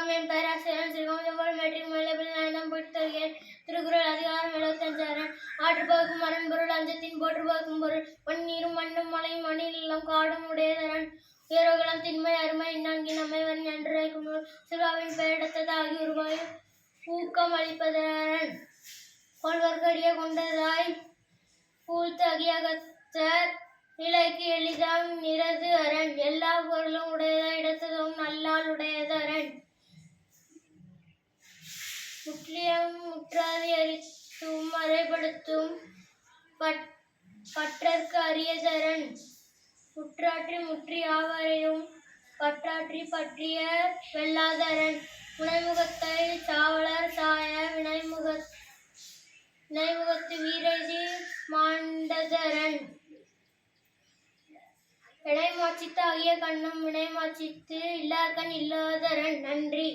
வணக்கம் என் பெயர் பேராசிரியர் ஸ்ரீகோமஜம்பல் மெட்ரிக் மேலப்பில் நான் படித்து வருகிறேன் திருக்குறள் அதிகாரம் எழுபத்தஞ்சாயிரம் மரம் பொருள் அஞ்சத்தின் போற்றுப்போக்கும் பொருள். மண்ணீரும் மண்ணும் மலை மணில் மண்ணிலும் காடும் உடையதரன். உயர்வுகளம் திண்மை அருமை இன்னாங்கி அமைவன் நன்றை சிவாவின் பெயரெடுத்தது ஆகிய உருவாய் ஊக்கம் அளிப்பதரன். கொள்வர்கடிய கொண்டதாய் பூழ்த்தகிய அகத்தர் நிலைக்கு எளிதாம் நிறது முற்றியம் முற்றாதி அரித்தும் மறைப்படுத்தும் பட் பற்றற்கு அரியதரன் முற்றாற்றி முற்றி ஆவரையும் பற்றாற்றி பற்றிய வெள்ளாதரன். முனைமுகத்தை சாவலர் சாய வினைமுக வினைமுகத்து வீரஜி மாண்டதரன் வினைமாச்சித்து ஆகிய கண்ணும் வினைமாச்சித்து இல்லாதன் இல்லாதரன். நன்றி.